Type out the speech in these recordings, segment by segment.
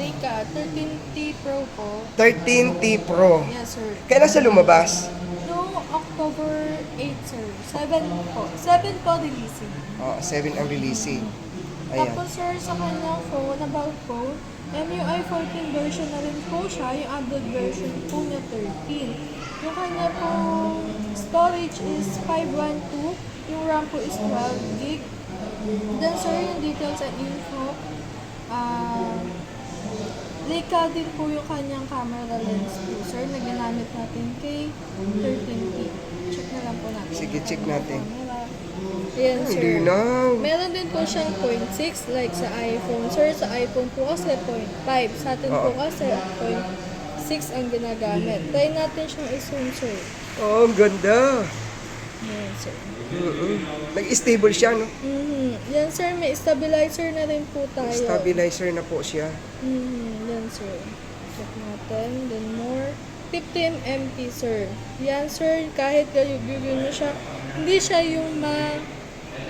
Leica 13T Pro po. 13T Pro. Yes, sir. Kailan siya lumabas? No, October 8, sir. 7 po. 7 po releasing. Oh, 7 ang releasing. Ayan. Tapos, sir, sa kanyang phone, about phone, MUI 14 version na rin po siya. Yung Android version po niya 13. Yung kanya po storage is 512. Yung RAM po is 12 gig. Then, sir, yung details and info. Leica din po yung kanyang camera lens po, sir, na ginamit natin kay 13T. Check na lang po natin. Sige, check natin. Camera. Ayan, Hindi sir. na. Meron din po siyang 0.6 like sa iPhone. Sir, sa iPhone po kasi 0.5. Sa atin po Oo. kasi 0.6 ang ginagamit. Try natin siyang i-zoom, sir. Oh, ang ganda. Ayan, sir. Mm-mm. Nag-stable siya, no? Mhm. Yan, sir. May stabilizer na rin po tayo. Stabilizer na po siya. Mhm. Yan, sir. Check natin. Then more. 15 MP, sir. Yan, sir. Kahit gagawin mo siya, hindi siya yung ma...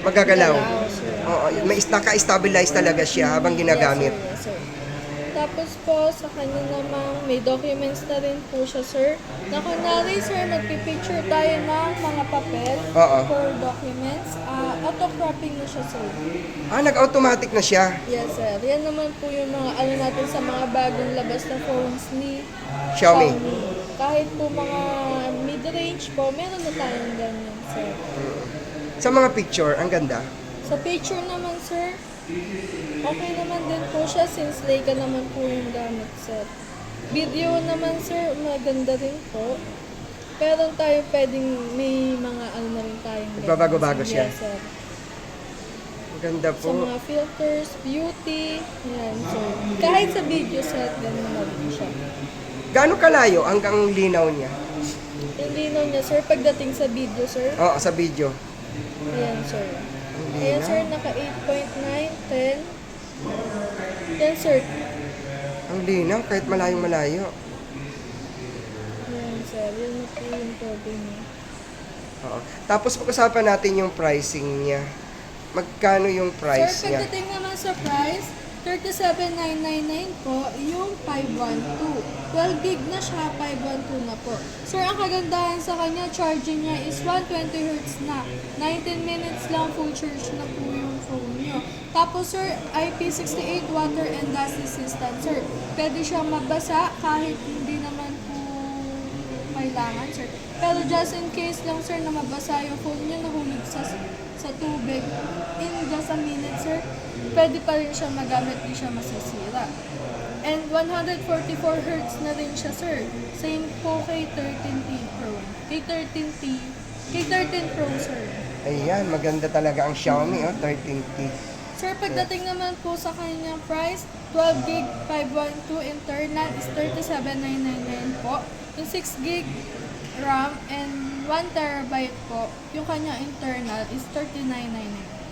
Magagalaw. Galaw, sir. Oo, may naka-stabilize talaga siya habang ginagamit. Yes, sir. Yes, sir. Tapos po, sa kanya namang may documents na rin po siya, sir. Na kunwari, sir, magpipicture tayo ng mga papel Oo. for documents. Ah, auto-cropping na siya, sir. Ah, nag-automatic na siya. Yes, sir. Yan naman po yung mga ano natin sa mga bagong labas na phones ni Xiaomi. Kahit po mga mid-range po, meron na tayong ganyan, sir. Sa mga picture, ang ganda. Sa picture naman, sir, okay naman din po siya since Leica naman po yung gamit, sir. Video naman, sir, maganda rin po. Pero tayo pwedeng may mga ano na rin tayong Nagbabago-bago siya. Yes, sir. Ang ganda Sa po. mga filters, beauty, yan, sir. Kahit sa video set, ganun na rin siya. Gaano kalayo hanggang linaw niya? Yung linaw niya, sir, pagdating sa video, sir, Oo, sa video. Ayan, sir. Ayan, sir, naka 8.9, 10. Yan, sir. Ang linaw, kahit malayong-malayo. Ayan, sir. Yan na po yung total niya. Oo. Tapos pag-usapan natin yung pricing niya. Magkano yung price sir, niya? pagdating naman sa price, 37,999 po, yung 512. 12 gig na siya, 512 na po. Sir, ang kagandahan sa kanya, charging niya is 120 Hz na. 19 minutes lang full charge na po yung phone niyo. Tapos sir, IP68 water and dust resistant. Sir, pwede siyang mabasa kahit hindi naman po kailangan, sir. Pero just in case lang, sir, na mabasa yung phone niyo, nahulog sa sa tubig, in just a minute, sir, pwede pa rin siya magamit, di siya masisira. And 144 Hz na rin siya, sir. Same po kay 13T Pro. Kay 13T, kay 13 Pro, sir. Ayan, maganda talaga ang Xiaomi, oh, 13T. Sir, pagdating naman po sa kanyang price, 12 gig 512 internal is 37,999 po. Yung 6 gig RAM and 1 terabyte po, yung kanyang internal is 39,999.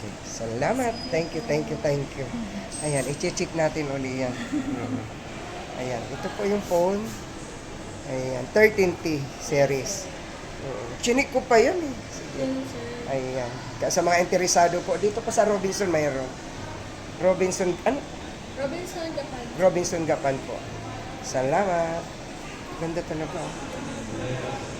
Okay. Salamat. Thank you, thank you, thank you. Ayan, i-check natin uli yan. Ayan, ito po yung phone. Ayan, 13T series. Chinik ko pa yan eh. Sige. Yun. Ayan. Kaya Sa mga interesado po, dito pa sa Robinson mayroon. Robinson, ano? Robinson Japan. Robinson Gapan po. Salamat. Ganda talaga. あっ。